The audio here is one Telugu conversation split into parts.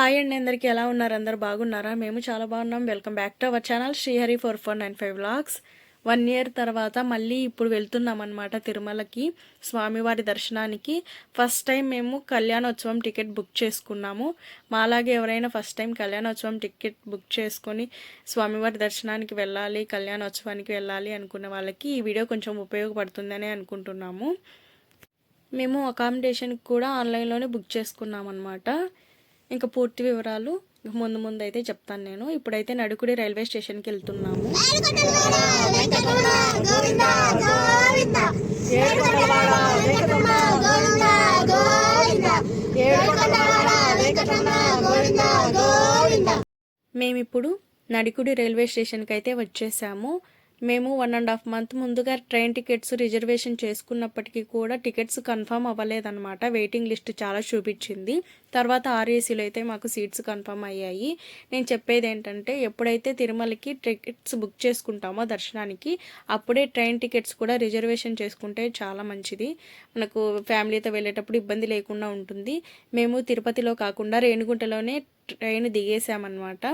హాయ్ అండి అందరికీ. ఎలా ఉన్నారు? అందరు బాగున్నారా? మేము చాలా బాగున్నాం. Welcome back to our channel Srihari four four nine five vlogs one year తర్వాత మళ్ళీ ఇప్పుడు వెళ్తున్నాం అనమాట తిరుమలకి స్వామివారి దర్శనానికి. ఫస్ట్ టైం మేము కళ్యాణోత్సవం టికెట్ బుక్ చేసుకున్నాము. మాలాగే ఎవరైనా ఫస్ట్ టైం కళ్యాణోత్సవం టికెట్ బుక్ చేసుకొని స్వామివారి దర్శనానికి వెళ్ళాలి కళ్యాణోత్సవానికి వెళ్ళాలి అనుకున్న వాళ్ళకి ఈ వీడియో కొంచెం ఉపయోగపడుతుందని అనుకుంటున్నాము. మేము అకామిడేషన్ కూడా ఆన్లైన్లోనే బుక్ చేసుకున్నాం అనమాట ఇంకా పూర్తి వివరాలు ముందు ముందు అయితే చెప్తాను నేను. ఇప్పుడైతే నడుకుడి రైల్వే స్టేషన్కి వెళ్తున్నాము. మేమిప్పుడు నడికుడి రైల్వే స్టేషన్కి అయితే వచ్చేసాము. మేము వన్ అండ్ హాఫ్ మంత్ ముందుగా ట్రైన్ టికెట్స్ రిజర్వేషన్ చేసుకున్నప్పటికీ కూడా టికెట్స్ కన్ఫర్మ్ అవ్వలేదన్నమాట. వెయిటింగ్ లిస్ట్ చాలా చూపించింది. తర్వాత ఆర్ఏసీలో అయితే మాకు సీట్స్ కన్ఫర్మ్ అయ్యాయి. నేను చెప్పేది ఏంటంటే ఎప్పుడైతే తిరుమలకి టికెట్స్ బుక్ చేసుకుంటామో దర్శనానికి అప్పుడే ట్రైన్ టికెట్స్ కూడా రిజర్వేషన్ చేసుకుంటే చాలా మంచిది. మనకు ఫ్యామిలీతో వెళ్ళేటప్పుడు ఇబ్బంది లేకుండా ఉంటుంది. మేము తిరుపతిలో కాకుండా రేణిగుంటలోనే ట్రైన్ దిగేసామన్నమాట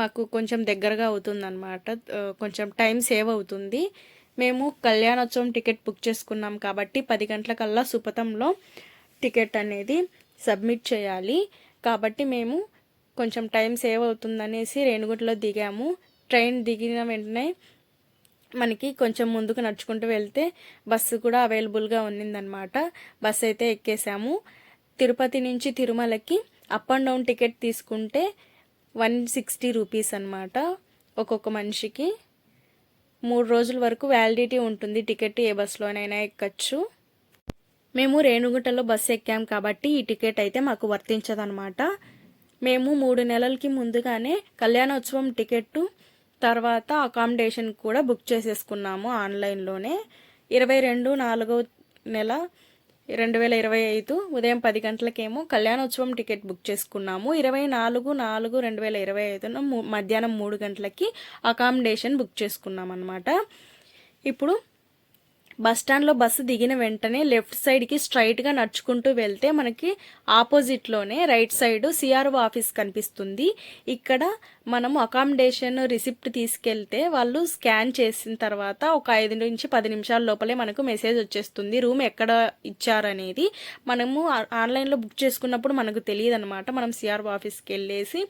మాకు కొంచెం దగ్గరగా అవుతుందన్నమాట. కొంచెం టైం సేవ్ అవుతుంది. మేము కళ్యాణోత్సవం టికెట్ బుక్ చేసుకున్నాం కాబట్టి పది గంటలకల్లా సుపథంలో టికెట్ అనేది సబ్మిట్ చేయాలి. కాబట్టి మేము కొంచెం టైం సేవ్ అవుతుందనేసి రేణుగుంటలో దిగాము. ట్రైన్ దిగిన వెంటనే మనకి కొంచెం ముందుకు నడుచుకుంటూ వెళ్తే బస్సు కూడా అవైలబుల్గా ఉన్నిందనమాట బస్సు అయితే ఎక్కేసాము తిరుపతి నుంచి తిరుమలకి అప్ అండ్ డౌన్ టికెట్ తీసుకుంటే వన్ సిక్స్టీ రూపీస్ అనమాట ఒక్కొక్క మనిషికి. మూడు రోజుల వరకు వ్యాలిడిటీ ఉంటుంది టికెట్ ఏ బస్సులోనైనా ఎక్కచ్చు. మేము రేణుగుంటలో బస్సు ఎక్కాం కాబట్టి ఈ టికెట్ అయితే మాకు వర్తించదనమాట మేము మూడు నెలలకి ముందుగానే కళ్యాణోత్సవం టికెట్ తర్వాత అకామిడేషన్ కూడా బుక్ చేసేసుకున్నాము ఆన్లైన్లోనే. ఇరవై రెండు నాలుగో నెల రెండు వేల ఇరవై ఐదు ఉదయం పది గంటలకేమో కళ్యాణోత్సవం టికెట్ బుక్ చేసుకున్నాము. ఇరవై నాలుగు నాలుగు రెండు వేల ఇరవై ఐదున మధ్యాహ్నం మూడు గంటలకి అకామిడేషన్ బుక్ చేసుకున్నాం అనమాట ఇప్పుడు బస్ స్టాండ్లో బస్సు దిగిన వెంటనే లెఫ్ట్ సైడ్కి స్ట్రైట్గా నడుచుకుంటూ వెళ్తే మనకి ఆపోజిట్లోనే రైట్ సైడ్ సిఆర్ఓ ఆఫీస్ కనిపిస్తుంది. ఇక్కడ మనం అకామిడేషన్ రిసిప్ట్ తీసుకెళ్తే వాళ్ళు స్కాన్ చేసిన తర్వాత ఒక ఐదు నుంచి పది నిమిషాల లోపలే మనకు మెసేజ్ వచ్చేస్తుంది. రూమ్ ఎక్కడ ఇచ్చారనేది. మనము ఆన్లైన్లో బుక్ చేసుకున్నప్పుడు మనకు తెలియదు అనమాట మనం సిఆర్ఓ ఆఫీస్కి వెళ్ళేసి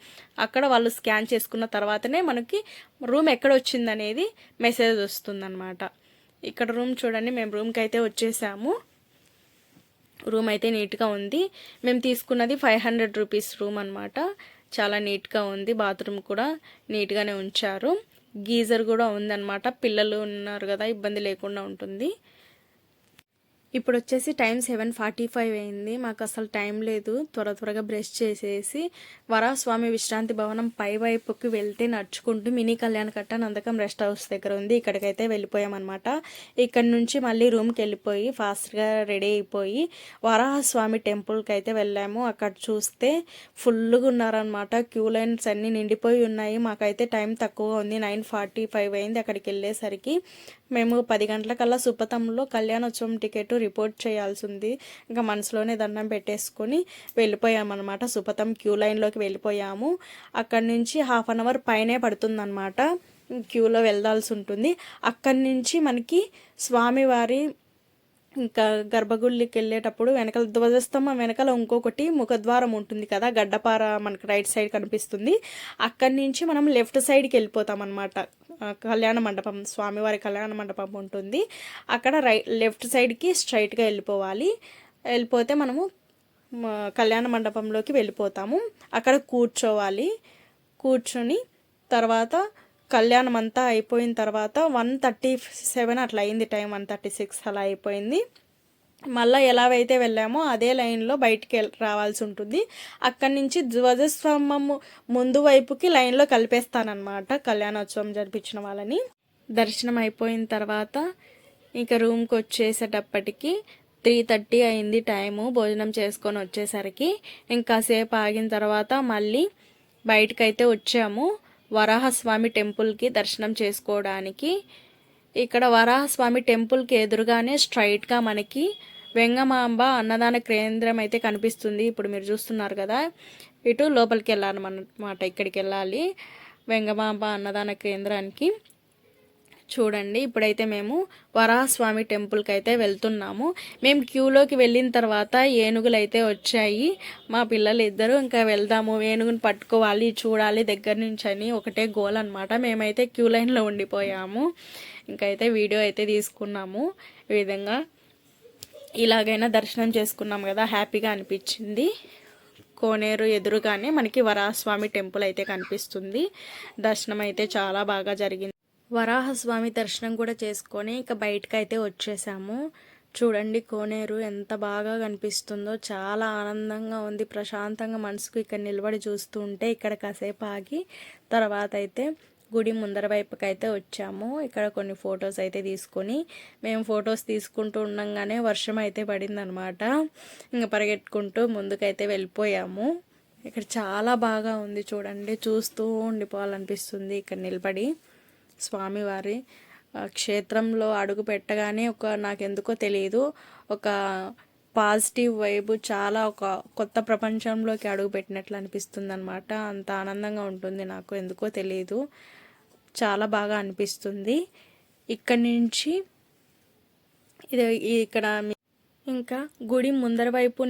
అక్కడ వాళ్ళు స్కాన్ చేసుకున్న తర్వాతనే మనకి రూమ్ ఎక్కడ వచ్చిందనేది మెసేజ్ వస్తుందన్నమాట. ఇక్కడ రూమ్ చూడండి మేము రూమ్కి అయితే వచ్చేసాము. రూమ్ అయితే నీట్గా ఉంది. మేము తీసుకున్నది ఫైవ్ హండ్రెడ్ రూపీస్ రూమ్ అనమాట చాలా నీట్గా ఉంది. బాత్రూమ్ కూడా నీట్గానే ఉంచారు. గీజర్ కూడా ఉందన్నమాట. పిల్లలు ఉన్నారు కదా ఇబ్బంది లేకుండా ఉంటుంది. ఇప్పుడు వచ్చేసి టైం సెవెన్ ఫార్టీ ఫైవ్ అయింది. మాకు అసలు టైం లేదు. త్వర త్వరగా బ్రష్ చేసేసి వరాస్వామి విశ్రాంతి భవనం పై వైపుకి వెళ్తే నడుచుకుంటూ మినీ కళ్యాణ కట్ట నందకం రెస్ట్ హౌస్ దగ్గర ఉంది ఇక్కడికైతే వెళ్ళిపోయామన్నమాట. ఇక్కడ నుంచి మళ్ళీ రూమ్కి వెళ్ళిపోయి ఫాస్ట్గా రెడీ అయిపోయి వరాహస్వామి టెంపుల్కి అయితే వెళ్ళాము. అక్కడ చూస్తే ఫుల్గా ఉన్నారనమాట క్యూ లైన్స్ అన్నీ నిండిపోయి ఉన్నాయి. మాకైతే టైం తక్కువ ఉంది. నైన్ ఫార్టీ ఫైవ్ అయింది అక్కడికి వెళ్ళేసరికి మేము పది గంటలకల్లా సుపథంలో కళ్యాణోత్సవం టికెట్ రిపోర్ట్ చేయాల్సి ఉంది ఇంకా మనసులోనే దండం పెట్టేసుకొని వెళ్ళిపోయామన్నమాట. సుపతం క్యూ లైన్లోకి వెళ్ళిపోయాము. అక్కడి నుంచి హాఫ్ అన్ అవర్ పైనే పడుతుందన్నమాట. క్యూలో వెళ్ళాల్సి ఉంటుంది. అక్కడి నుంచి మనకి స్వామివారి ఇంకా గర్భగుడికి వెళ్ళేటప్పుడు వెనకాల ధ్వజస్తంభం వెనకాల ఇంకొకటి ముఖద్వారం ఉంటుంది కదా గడ్డపార మనకు రైట్ సైడ్ కనిపిస్తుంది. అక్కడి నుంచి మనం లెఫ్ట్ సైడ్కి వెళ్ళిపోతాం అనమాట కళ్యాణ మండపం స్వామివారి కళ్యాణ మండపం ఉంటుంది. అక్కడ రై లెఫ్ట్ సైడ్కి స్ట్రైట్గా వెళ్ళిపోవాలి. వెళ్ళిపోతే మనము కళ్యాణ మండపంలోకి వెళ్ళిపోతాము. అక్కడ కూర్చోవాలి. కూర్చొని తర్వాత కళ్యాణం అంతా అయిపోయిన తర్వాత వన్ థర్టీ సెవెన్ అట్లా అయింది టైం వన్ థర్టీ సిక్స్ అలా అయిపోయింది. మళ్ళీ ఎలాగైతే వెళ్ళామో అదే లైన్లో బయటికి రావాల్సి ఉంటుంది. అక్కడి నుంచి ధ్వజస్తంభము ముందు వైపుకి లైన్లో కలిపేస్తానమాట కళ్యాణోత్సవం జరిపించిన వాళ్ళని. దర్శనం అయిపోయిన తర్వాత ఇంకా రూమ్కి వచ్చేసేటప్పటికి త్రీ థర్టీ అయింది టైము భోజనం చేసుకొని వచ్చేసరికి. ఇంకాసేపు ఆగిన తర్వాత మళ్ళీ బయటకైతే వచ్చాము. వరాహస్వామి టెంపుల్కి దర్శనం చేసుకోవడానికి. ఇక్కడ వరాహస్వామి టెంపుల్కి ఎదురుగానే స్ట్రైట్గా మనకి వెంగమాంబ అన్నదాన కేంద్రం అయితే కనిపిస్తుంది. ఇప్పుడు మీరు చూస్తున్నారు కదా ఇటు లోపలికి వెళ్ళాలన్నమాట ఇక్కడికి వెళ్ళాలి. వెంగమాంబ అన్నదాన కేంద్రానికి. చూడండి ఇప్పుడైతే మేము వరాహస్వామి టెంపుల్కి అయితే వెళ్తున్నాము. మేము క్యూలోకి వెళ్ళిన తర్వాత ఏనుగులు అయితే వచ్చాయి. మా పిల్లలు ఇద్దరు ఇంకా వెళ్దాము ఏనుగుని పట్టుకోవాలి చూడాలి దగ్గర నుంచి అని ఒకటే గోల్ అనమాట మేమైతే క్యూ లైన్లో ఉండిపోయాము. ఇంకైతే వీడియో అయితే తీసుకున్నాము. ఈ విధంగా ఇలాగైనా దర్శనం చేసుకున్నాం కదా హ్యాపీగా అనిపించింది. కోనేరు ఎదురుగానే మనకి వరాహస్వామి టెంపుల్ అయితే కనిపిస్తుంది. దర్శనం అయితే చాలా బాగా జరిగింది. వరాహస్వామి దర్శనం కూడా చేసుకొని ఇక బయటకు అయితే వచ్చేసాము. చూడండి కోనేరు ఎంత బాగా కనిపిస్తుందో చాలా ఆనందంగా ఉంది. ప్రశాంతంగా మనసుకు ఇక్కడ నిలబడి చూస్తూ ఉంటే ఇక్కడ కాసేపు ఆగి తర్వాత అయితే గుడి ముందర వైపుకి అయితే వచ్చాము. ఇక్కడ కొన్ని ఫొటోస్ అయితే తీసుకొని మేము ఫొటోస్ తీసుకుంటూ ఉండగానే వర్షం అయితే పడిందనమాట. ఇంకా పరిగెట్టుకుంటూ ముందుకైతే వెళ్ళిపోయాము. ఇక్కడ చాలా బాగా ఉంది చూడండి చూస్తూ ఉండిపోవాలనిపిస్తుంది ఇక్కడ నిలబడి. స్వామివారి క్షేత్రంలో అడుగు పెట్టగానే ఒక నాకెందుకో తెలియదు ఒక పాజిటివ్ వైబు చాలా ఒక కొత్త ప్రపంచంలోకి అడుగు పెట్టినట్లు అనిపిస్తుంది అనమాట అంత ఆనందంగా ఉంటుంది నాకు ఎందుకో తెలియదు చాలా బాగా అనిపిస్తుంది. ఇక్కడ నుంచి ఇది ఇక్కడ ఇంకా గుడి ముందర వైపు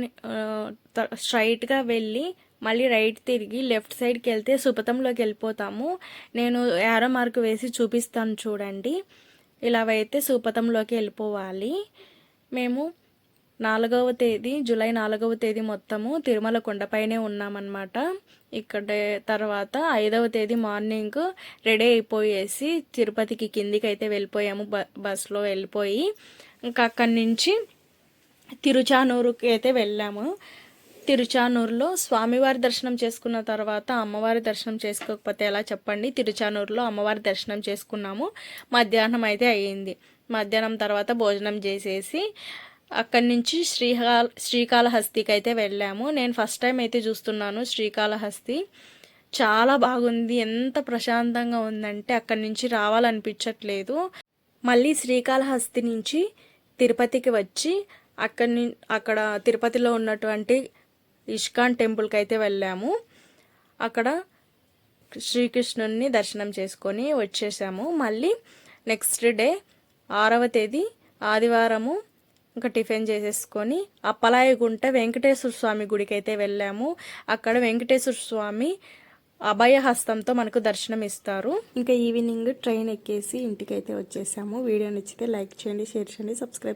స్ట్రైట్గా వెళ్ళి మళ్ళీ రైట్ తిరిగి లెఫ్ట్ సైడ్కి వెళ్తే సుపతంలోకి వెళ్ళిపోతాము. నేను యారో మార్క్ వేసి చూపిస్తాను చూడండి. ఇలా అయితే సుపతంలోకి వెళ్ళిపోవాలి. మేము నాలుగవ తేదీ జూలై నాలుగవ తేదీ మొత్తము తిరుమల కొండపైనే ఉన్నామన్నమాట. ఇక్కడ తర్వాత ఐదవ తేదీ మార్నింగ్ రెడీ అయిపోయేసి తిరుపతికి కిందికి అయితే వెళ్ళిపోయాము బ బస్లో వెళ్ళిపోయి. ఇంకా అక్కడి నుంచి తిరుచానూరుకి అయితే వెళ్ళాము. తిరుచానూరులో స్వామివారి దర్శనం చేసుకున్న తర్వాత అమ్మవారి దర్శనం చేసుకోకపోతే ఎలా చెప్పండి? తిరుచానూరులో అమ్మవారి దర్శనం చేసుకున్నాము. మధ్యాహ్నం అయితే అయ్యింది. మధ్యాహ్నం తర్వాత భోజనం చేసేసి అక్కడి నుంచి శ్రీకాళ శ్రీకాళహస్తికి అయితే వెళ్ళాము. నేను ఫస్ట్ టైం అయితే చూస్తున్నాను శ్రీకాళహస్తి. చాలా బాగుంది. ఎంత ప్రశాంతంగా ఉందంటే అక్కడి నుంచి రావాలనిపించట్లేదు. మళ్ళీ శ్రీకాళహస్తి నుంచి తిరుపతికి వచ్చి అక్కడి అక్కడ తిరుపతిలో ఉన్నటువంటి ఇష్కాన్ టెంపుల్కి అయితే వెళ్ళాము. అక్కడ శ్రీకృష్ణుని దర్శనం చేసుకొని వచ్చేసాము. మళ్ళీ నెక్స్ట్ డే ఆరవ తేదీ ఆదివారము ఇంకా టిఫిన్ చేసేసుకొని అప్పలాయగుంట వెంకటేశ్వర స్వామి గుడికి అయితే వెళ్ళాము. అక్కడ వెంకటేశ్వర స్వామి అభయహస్తంతో మనకు దర్శనం ఇస్తారు ఇంకా ఈవినింగ్ ట్రైన్ ఎక్కేసి ఇంటికి అయితే వచ్చేసాము. వీడియో నచ్చితే లైక్ చేయండి షేర్ చేయండి సబ్స్క్రైబ్